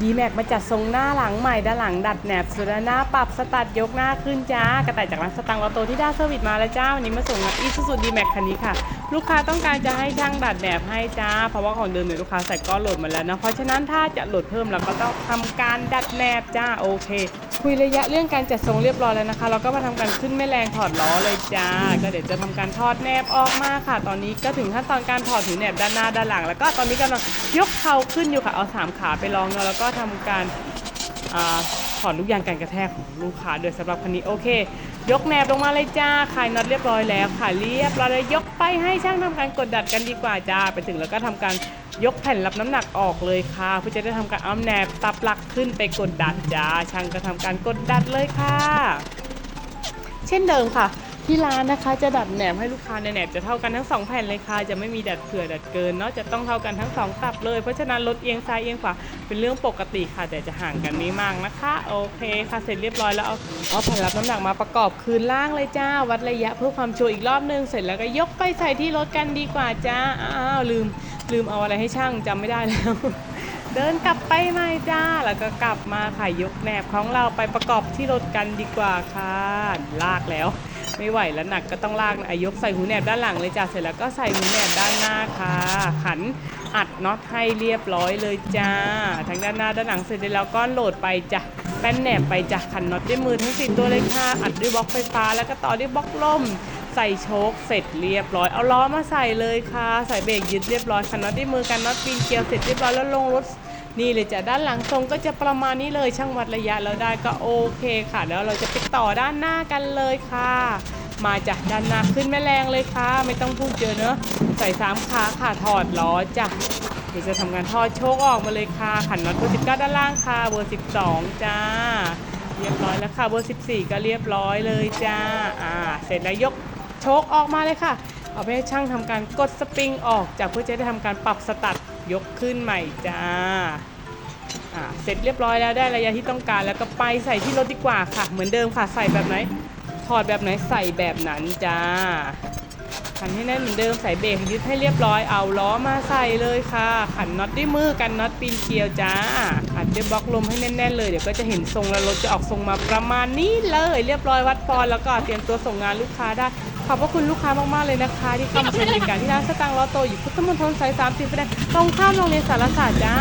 ดีแม็กมาจัดทรงหน้าหลังใหม่ด้านหลังดัดแหนบสุดหน้าปรับสตัดยกหน้าขึ้นจ้ากระต่ายจากร้านสตังค์ลอโตที่ด้าเซอร์วิสมาแล้วจ้าวันนี้มาส่งกับอีซูซูดีแม็กคันนี้ค่ะ ลูกค้าต้องการจะให้ช่างดัดแหนบให้จ้า เพราะว่าของเดิมเนี่ยลูกค้าใส่ก้อนโหลดมาแล้วนะเพราะฉะนั้นถ้าจะโหลดเพิ่มเราก็ต้องทำการดัดแหนบจ้าโอเค คุยระยะเรื่องการจัดทรงเรียบร้อยแล้วนะคะ เราก็มาทำการขึ้นแม่แรงถอดล้อเลยจ้า ก็เดี๋ยวจะทำการทอดแหนบออกมาค่ะ ตอนนี้ก็ถึงขั้นตอนการถอดถึงแหนบด้านหน้าด้านหลัง แล้วก็ตอนนี้กำลังยกเข่าขึ้นอยู่ค่ะ เอาสามขาไปลองเนาะแล้วก็ทำการถอนลูกยางการกระแทกของลูกค้าด้วยสำหรับคันนี้โอเค ยกแหนบลงมาเลยจ้าคลายน็อตเรียบร้อยแล้วค่ะเรียบร้อยเลยยกไปให้ช่างทำการกดดัดกันดีกว่าจ้าไปถึงแล้วก็ทำการ ยกแผ่นรับน้ำหนักออกเลยค่ะ เพื่อจะได้ทำการเอาแนบตับหลักขึ้นไปกดดัดจ้าช่างก็ทำการกดดัดเลยค่ะ เช่นเดิมค่ะ ที่ร้านนะคะจะดัดแหนบให้ลูกค้าในแหนบจะเท่ากันทั้งสองแผ่นเลยค่ะจะไม่มีดัดเผื่อดัดเกินเนาะจะต้องเท่ากันทั้งสองตับเลย เพราะฉะนั้นลดเอียงซ้ายเอียงขวาเป็นเรื่องปกติค่ะ แต่จะห่างกันไม่มากนะคะโอเคค่ะเสร็จเรียบร้อยแล้วเอาเอาแผ่นรับน้ำหนักมาประกอบคืนล่างเลยจ้า วัดระยะเพื่อความชัวร์อีกรอบนึงเสร็จแล้วก็ยกไปใส่ที่รถกันดีกว่าจ้าอ้าวลืม ลืมเอาอะไรให้ช่างจำไม่ได้แล้วเดินกลับไปใหม่จ้า แล้วก็กลับมาค่ะยกแหนบของเราไปประกอบที่รถกันดีกว่าค่ะ ลากแล้ว ไม่ไหวแล้วหนักก็ต้องลากนะอะยกใส่หูแหนบด้านหลังเลยจ้าเสร็จแล้วก็ใส่หูแหนบด้านหน้าค่ะขันอัดน็อตให้เรียบร้อยเลยจ้าทั้งด้านหน้าด้านหลังเสร็จแล้วก็โหลดไปจ้ะแป้นแหนบไปจ้ะขันน็อตด้วยมือทั้งสิตัวเลยค่ะอัดด้วยบล็อกไฟฟ้าแล้วก็ต่อด้วยบล็อกลมใส่โชคเสร็จเรียบร้อยเอาล้อมาใส่เลยค่ะ ใส่เบรกยึดเรียบร้อยคันน็อตด้วยมือกันน็อตปีนเกลียวเสร็จเรียบร้อยแล้วลงรถ นี่เลยจ้ะด้านหลังทรงก็จะประมาณนี้เลยช่างวัดระยะแล้วได้ก็โอเคค่ะ แล้วเราจะไปต่อด้านหน้ากันเลยค่ะ มาจากด้านหน้าขึ้นแม่แรงเลยค่ะ ไม่ต้องพูดเยอะเนอะใส่สามขาค่ะถอดล้อจ้ะเดี๋ยวจะทำการทอดโชคออกมาเลยค่ะ ขันน็อตเบอร์19ด้านล่างค่ะเบอร์12จ้าเรียบร้อยแล้วค่ะเบอร์14ก็เรียบร้อยเลยจ้าอ่าเสร็จแล้วยกโชคออกมาเลยค่ะเอาไปให้ช่างทำการกดสปริงออกจากเพื่อจะได้ทำการปรับสตัด ยกขึ้นใหม่จ้าอ่าเสร็จเรียบร้อยแล้วได้ระยะที่ต้องการแล้วก็ไปใส่ที่รถดีกว่าค่ะ เหมือนเดิมค่ะใส่แบบไหน ถอดแบบไหนใส่แบบนั้นจ้าขันให้แน่นเหมือนเดิมใส่เบรกยึดให้เรียบร้อยเอาล้อมาใส่เลยค่ะ ขันน็อตด้วยมือกันน็อตปีนเกลียวจ้าอัดด้วยบล็อกลมให้แน่นๆเลยเดี๋ยวก็จะเห็นทรงแล้วรถจะออกทรงมาประมาณนี้เลย เรียบร้อยวัดปอนแล้วก็เตรียมตัวส่งงานลูกค้าได้ขอบพระคุณลูกค้ามากๆเลยนะคะ ที่เข้ามาใช้บริการที่ร้านสตางค์ลอโตอยู่พุทธมณฑลสายสามสิบแปดตรงข้ามโรงเรียนสารศาสตร์จ้า